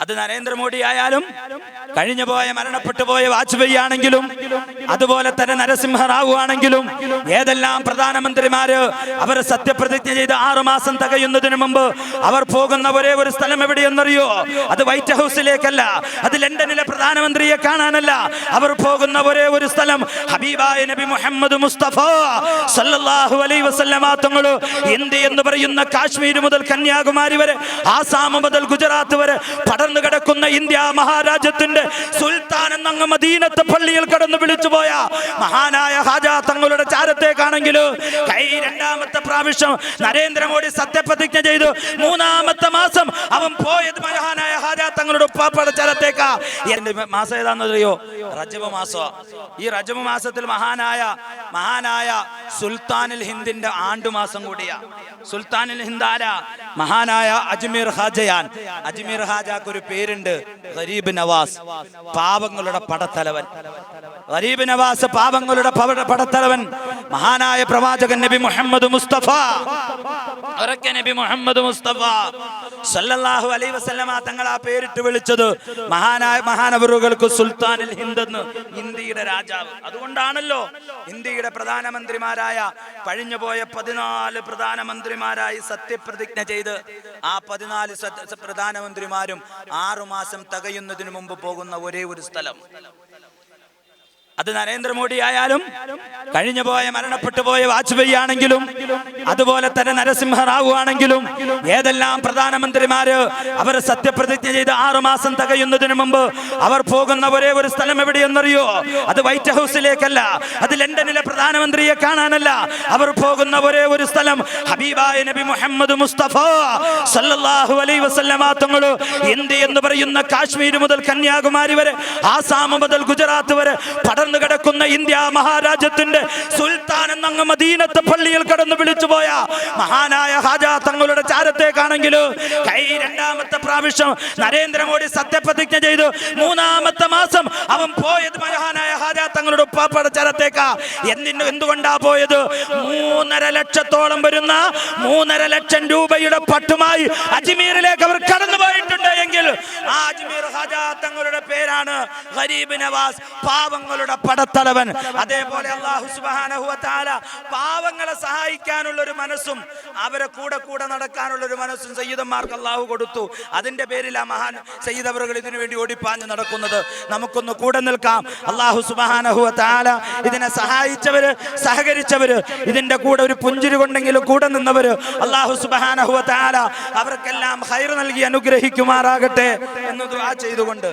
അത് നരേന്ദ്രമോദി ആയാലും കഴിഞ്ഞു പോയ മരണപ്പെട്ടു പോയ വാജ്പേയി ആണെങ്കിലും അതുപോലെ തന്നെ നരസിംഹറാവു ആണെങ്കിലും ഏതെല്ലാം പ്രധാനമന്ത്രിമാര് അവർ സത്യപ്രതിജ്ഞ ചെയ്ത് ആറു മാസം തകയുന്നതിന് മുമ്പ് അവർ പോകുന്ന ഒരേ ഒരു സ്ഥലം എവിടെയെന്നറിയോ? അത് വൈറ്റ് ഹൗസിലേക്കല്ല. അത് ലണ്ടനിലെ പ്രധാനമന്ത്രിയെ കാണാനല്ല. അവർ പോകുന്ന ഒരേ ഒരു സ്ഥലം ഹബീബായ നബി മുഹമ്മദ് മുസ്തഫ സല്ലല്ലാഹു അലൈഹി വസല്ലമ തങ്ങൾ ഇന്ത്യ എന്ന് പറയുന്ന കാശ്മീർ മുതൽ കന്യാകുമാരി വരെ ആസാം മുതൽ ഗുജറാത്ത് വരെ പടർന്നു കിടക്കുന്ന ഇന്ത്യ മഹാരാജ്യത്തിന്റെ സുൽത്താൻ എന്നങ്ങ് മദീനത്തെ പള്ളിയിൽ കടന്ന് വിളിച്ചുപോയ മഹാനായ ഹാജ തങ്ങളുടെ ചാരത്തേക്കാണെങ്കിൽ കൈ രണ്ടാമത്തെ പ്രാവശ്യം നരേന്ദ്രമോദി സത്യപ്രതിജ്ഞ ചെയ്തു. മൂന്നാമത്തെ മാസം അവൻ പോയത് മഹാനായ ഹാജ തങ്ങളുടെ ഉപ്പാപ്പയുടെ ചാരത്തേക്കാ. എന്റെ മാസം ഏതാണെന്നറിയോ? റജബ് മാസോ ഈ റജബ് മാസത്തിൽ മഹാനായ മഹാനായ സുൽത്താനിൽ ഹിന്ദിന്റെ ആണ്ടു മാസം കൂടിയാ. സുൽത്താനിൽ ഹിന്ദ് ആരാ മഹാനായ അജ്മീർ ഹാജയാൻ. അജ്മീർ ഹാജാക്ക് പേരുണ്ട് ഗരീബ് നവാസ് പാപങ്ങളുടെ പടത്തലവൻ. ഗരീബ് നവാസ് പാപങ്ങളുടെ പടത്തലവൻ. മഹാനായ പ്രവാചകൻ നബി മുഹമ്മദ് മുസ്തഫ. ഒരൊക്കെ നബി മുഹമ്മദ് മുസ്തഫ. സല്ലല്ലാഹു അലൈഹി വസല്ലമ തങ്ങൾ ആ പേരിട്ട് വിളിച്ചത് മഹാനായ മഹാനവറുകൾക്ക് ഹിന്ദ് എന്ന് ഇന്ത്യയുടെ രാജാവ്. അതുകൊണ്ടാണല്ലോ ഇന്ത്യയുടെ പ്രധാനമന്ത്രിമാരായ കഴിഞ്ഞുപോയ പതിനാല് പ്രധാനമന്ത്രിമാരായി സത്യപ്രതിജ്ഞ ചെയ്ത് ആ പതിനാല് പ്രധാനമന്ത്രിമാരും ആറുമാസം തകയുന്നതിന് മുമ്പ് പോകുന്ന ഒരേ ഒരു സ്ഥലം. അത് നരേന്ദ്രമോദി ആയാലും കഴിഞ്ഞു പോയ മരണപ്പെട്ടു പോയ വാജ്പേയി ആണെങ്കിലും അതുപോലെ തന്നെ നരസിംഹറാവു ആണെങ്കിലും ഏതെല്ലാം പ്രധാനമന്ത്രിമാര് അവർ സത്യപ്രതിജ്ഞ ചെയ്ത് ആറു മാസം തകയുന്നതിന് മുമ്പ് അവർ പോകുന്ന ഒരേ ഒരു സ്ഥലം എവിടെയെന്നറിയോ? അത് വൈറ്റ് ഹൗസിലേക്കല്ല. അത് ലണ്ടനിലെ പ്രധാനമന്ത്രിയെ കാണാനല്ല. അവർ പോകുന്ന ഒരേ ഒരു സ്ഥലം ഹബീബായ നബി മുഹമ്മദ് മുസ്തഫ സല്ലല്ലാഹു അലൈഹി വസല്ലമ തങ്ങൾ ഇന്ത്യ എന്ന് പറയുന്ന കാശ്മീർ മുതൽ കന്യാകുമാരി വരെ ആസാം മുതൽ ഗുജറാത്ത് വരെ പടർന്നു കിടക്കുന്ന ഇന്ത്യ മഹാരാജ്യത്തിന്റെ സുൽത്താൻ എന്നങ്ങ് മദീനത്തെ പള്ളിയിൽ കടന്നു വിളിച്ചുപോയ മഹാനായ ഹാജ തങ്ങളുടെ ചാരത്തേക്കാണെങ്കിൽ കൈ രണ്ടാമത്തെ പ്രാവശ്യം നരേന്ദ്രമോദി സത്യപ്രതിജ്ഞ ചെയ്തു. മൂന്നാമത്തെ മാസം അവൻ പോയത് മഹാനായ ഹാജ തങ്ങളുടെ ഉപ്പാപ്പയുടെ ചാരത്തേക്കാ. എന്തിന് എന്തുകൊണ്ടാ പോയത്? മൂന്നര ലക്ഷത്തോളം വരുന്ന മൂന്നര ലക്ഷം രൂപയുടെ പട്ടുമായി അജ്മീറിലേക്ക് അവർ കടന്നു പോയിട്ടുണ്ട് എങ്കിൽ ആ അജ്മീർ ഹാജ തങ്ങളുടെ പേരാണ് ഗരീബ് നവാസ് പാവങ്ങളുടെ പടത്തലവൻ. അതേപോലെ അള്ളാഹു തആല പാവങ്ങളെ സഹായിക്കാനുള്ള ഒരു മനസ്സും അവരെ കൂടെ കൂടെ നടക്കാനുള്ള ഒരു മനസ്സും സയ്യിദന്മാർക്ക് അള്ളാഹു കൊടുത്തു. അതിന്റെ പേരിൽ ആ മഹാൻ സയ്യിദ് അവറുകൾ ഇതിനു വേണ്ടി ഓടിപ്പാഞ്ഞ് നടക്കുന്നത്. നമുക്കൊന്ന് കൂടെ നിൽക്കാം. അള്ളാഹു തആല ഇതിനെ സഹായിച്ചവര് സഹകരിച്ചവര് ഇതിന്റെ കൂടെ ഒരു പുഞ്ചിരി കൊണ്ടെങ്കിലും കൂടെ നിന്നവര് അള്ളാഹു തആല അവർക്കെല്ലാം ഹൈർ നൽകി അനുഗ്രഹിക്കുമാറാകട്ടെ. എന്ന് ദുആ ചെയ്തുകൊണ്ട്